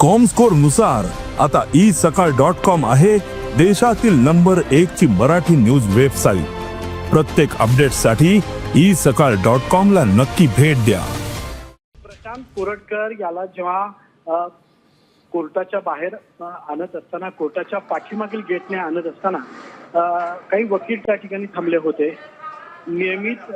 कॉमस्कोरनुसार आता ई सकाळ dot com आहे देशातील नंबर एक ची मराठी न्यूज वेबसाईट प्रत्येक अपडेटसाठी ई सकाळ डॉट कॉम ला नक्की भेट द्या. प्रशांत कोरटकर याला जेव्हा कोर्टाच्या बाहेर आणत असताना कोर्टाच्या पाठीमागील गेटने आणत असताना काही वकील त्या ठिकाणी थांबले होते. नियमित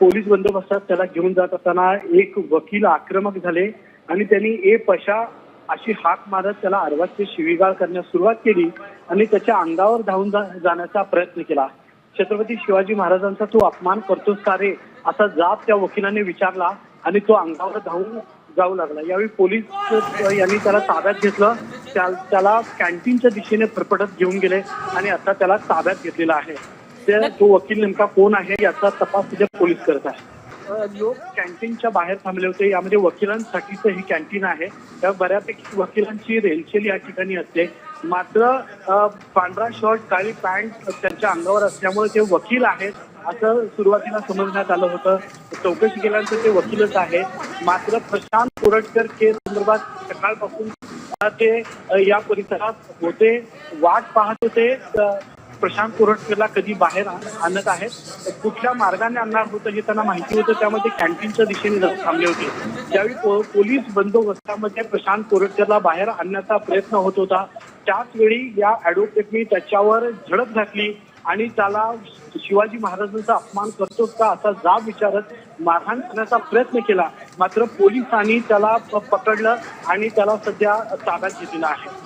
पोलीस बंदोबस्तात त्याला घेऊन जात असताना एक वकील आक्रमक झाले. आणि त्यांनी ए पशा अशी हाक मारत त्याला अर्वाचे शिवीगाळ करण्यास सुरुवात केली आणि त्याच्या अंगावर धावून जा- जाण्याचा प्रयत्न केला. छत्रपती शिवाजी महाराजांचा तू अपमान करतोस का रे? असा जाब त्या वकिलाने विचारला आणि तो अंगावर धावून जाऊ लागला. यावेळी पोलीस यांनी त्याला ताब्यात घेतलं. त्या- त्याला कॅन्टीनच्या दिशेने फरफटत घेऊन गेले आणि आता त्याला ताब्यात घेतलेला आहे. तो वकील नेमका कोण आहे याचा तपास तिथे पोलीस करत आहे. लोक कॅन्टीनच्या बाहेर थांबले होते. यामध्ये वकिलांसाठीचं ही कॅन्टीन आहे. त्या बऱ्यापैकी वकिलांची रेलचेल या ठिकाणी असते. मात्र पांढरा शर्ट काळी पॅन्ट त्यांच्या अंगावर असल्यामुळे ते वकील आहेत असं सुरुवातीला समजण्यात आलं होतं. चौकशी केल्यानंतर ते वकीलच आहे मात्र प्रशांत कोरटकर केस संदर्भात सकाळपासून ते या परिसरात होते. वाट पाहत होते. प्रशांत कोरटकरला कधी बाहेर आणत आहेत. कुठल्या मार्गाने आणणार होतं हे त्यांना माहिती होतं. त्यामध्ये कॅन्टीनच्या दिशेने थांबले होते. त्यावेळी पो- पोलीस बंदोबस्तामध्ये प्रशांत कोरटकरला बाहेर आणण्याचा प्रयत्न होत होता त्याच वेळी या ॲडव्होकेटनी त्याच्यावर झडप घातली आणि त्याला शिवाजी महाराजांचा अपमान करतो का असा जाब विचारत मारहाण करण्याचा प्रयत्न केला. मात्र पोलिसांनी त्याला प- पकडलं आणि त्याला सध्या ताब्यात घेतलेला आहे.